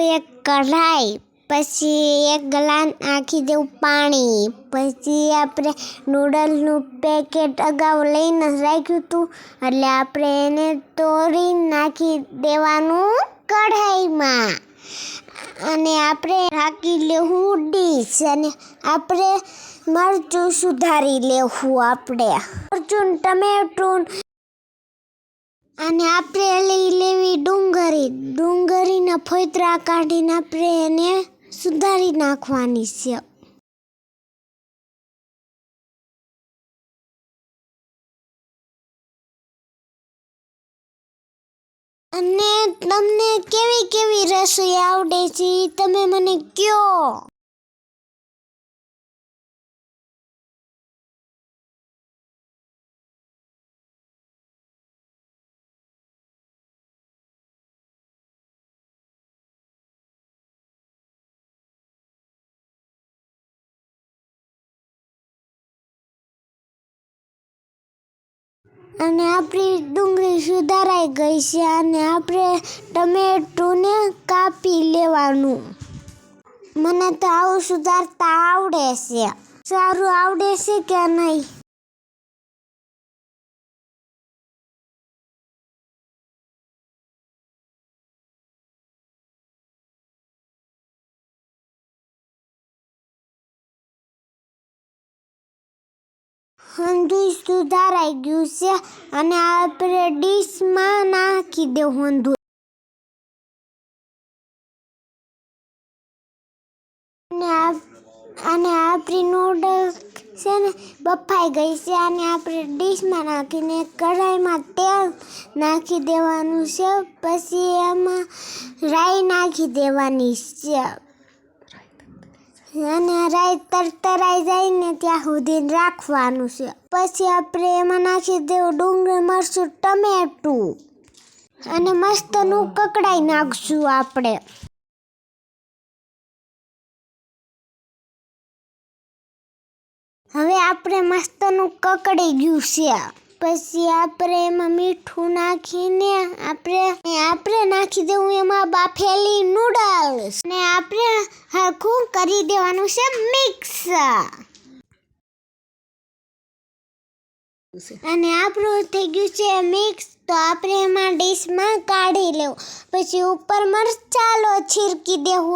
એક કઢાઈ, પછી એક ગ્લાસ નાખી દેવું પાણી, પછી આપણે નૂડલ્સનું પેકેટ અગાઉ લઈને રાખ્યું હતું, એટલે આપણે એને તોડી નાખી દેવાનું કઢાઈમાં. અને આપણે રાખી લેવું ડીશ અને આપણે મરચું સુધારી લેવું આપણે. મરચું ટમેટું અને આપણે લઈ લેવી ડુંગળી. ડુંગળીના ફોતરા કાઢીને આપણે એને સુધારી નાખવાની છે. અને તમને કેવી કેવી રસોઈ આવડે છે તમે મને કયો અને આપણી ડુંગળી સુધારાઈ ગઈ છે અને આપણે ટમેટોને કાપી લેવાનું. મને તો આવું સુધારતા આવડે છે. સારું આવડે છે કે નહીં? હંધુય સુધારાઈ ગયું છે અને આપણે ડીશમાં નાખી દેવું હંધું અને આપણી નૂડલ્સ છે ને બફાઈ ગઈ છે અને આપણે ડીશમાં નાખીને કઢાઈમાં તેલ નાખી દેવાનું છે. પછી એમાં રાઈ નાખી દેવાની છે. અને રાઈ તરતરાઈ જાય ને ત્યાં સુધી રાખવાનું છે. પછી આપણે એમાં નાખી દેવું, ડુંગળી, મરચું, ટમેટું અને મસ્તનું કકડાઈ નાખશું આપણે. હવે આપણે મસ્તનું કકડી ગયું છે. પછી આપણે એમાં મીઠું નાખીને આપણે આપણે નાખી દેવું એમાં બાફેલી નૂડલ્સ ને આપણે હરખું કરી દેવાનું છે મિક્સ અને આપણું થઈ ગયું છે મિક્સ તો આપણે એમાં ડીશમાં કાઢી લેવું. પછી ઉપર મરચાલો છીરકી દેવું.